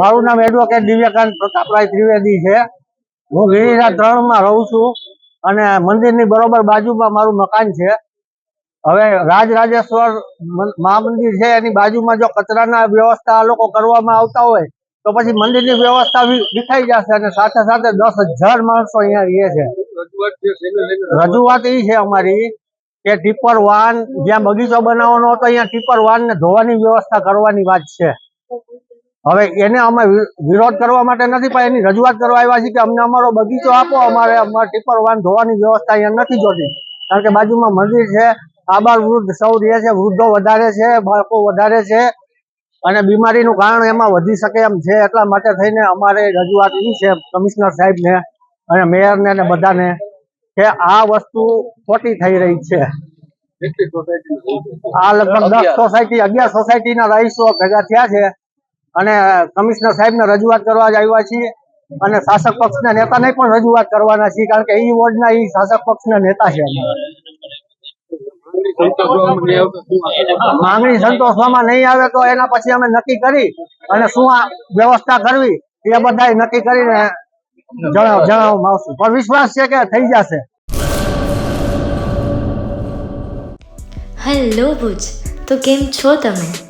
મારું નામ એડવોકેટ દિવ્યકાંત પ્રતાપરાય ત્રિવેદી છે. હું ગિરિરા ત્રણમાં રહું છું અને મંદિરની બરોબર બાજુમાં મારું મકાન છે. હવે રાજરાજેશ્વર મહામંદિર છે, એની બાજુમાં જો કચરાના વ્યવસ્થા લોકો કરવામાં આવતા હોય, તો પછી મંદિરની વ્યવસ્થા વિખાઈ જશે અને સાથે સાથે દસ હજાર માણસો અહીંયા રહે છે. રજૂઆત એ છે અમારી કે ટીપર વાન, જ્યાં બગીચો બનાવવાનો હતો, અહીંયા ટીપર વાન ને ધોવાની વ્યવસ્થા કરવાની વાત છે. હવે એને અમે વિરોધ કરવા માટે નથી પણ એની રજૂઆત કરવા આવ્યા છીએ કે અમને અમારો બગીચો આપો અમારે અમારે ટીપર વાન ધોવાની વ્યવસ્થા અહીંયા નથી જોતી. કારણ કે બાજુમાં મંદિર છે આબાર વૃદ્ધ સૌ રહે છે વૃદ્ધો વધારે છે બાળકો વધારે છે અને બીમારીનું કારણ એમાં વધી શકે એમ છે એટલા માટે થઈને અમારે રજૂઆત એ છે કમિશનર સાહેબને અને મેયરને અને બધાને કે આ વસ્તુ ખોટી થઈ રહી છે. આ લગભગ દસ સોસાયટી અગિયાર સોસાયટીના રહીશો ભેગા થયા છે. અને કમિશનર સાહેબને રજૂઆત કરવા જ આવ્યા છીએ. અને શાસક પક્ષના નેતાને પણ રજૂઆત કરવાના છીએ, કારણ કે ઈ વોર્ડના ઈ શાસક પક્ષના નેતા છે માંગણી સંતોષવામાં નહીં આવે તો એના પછી અમે નક્કી કરી અને શું આ વ્યવસ્થા કરવી એ બધા નક્કી કરીને જણાવ, જણાવવામાં આવશું. પણ વિશ્વાસ છે કે થઈ જશે? હેલો ભુજ. તો કેમ છો તમે?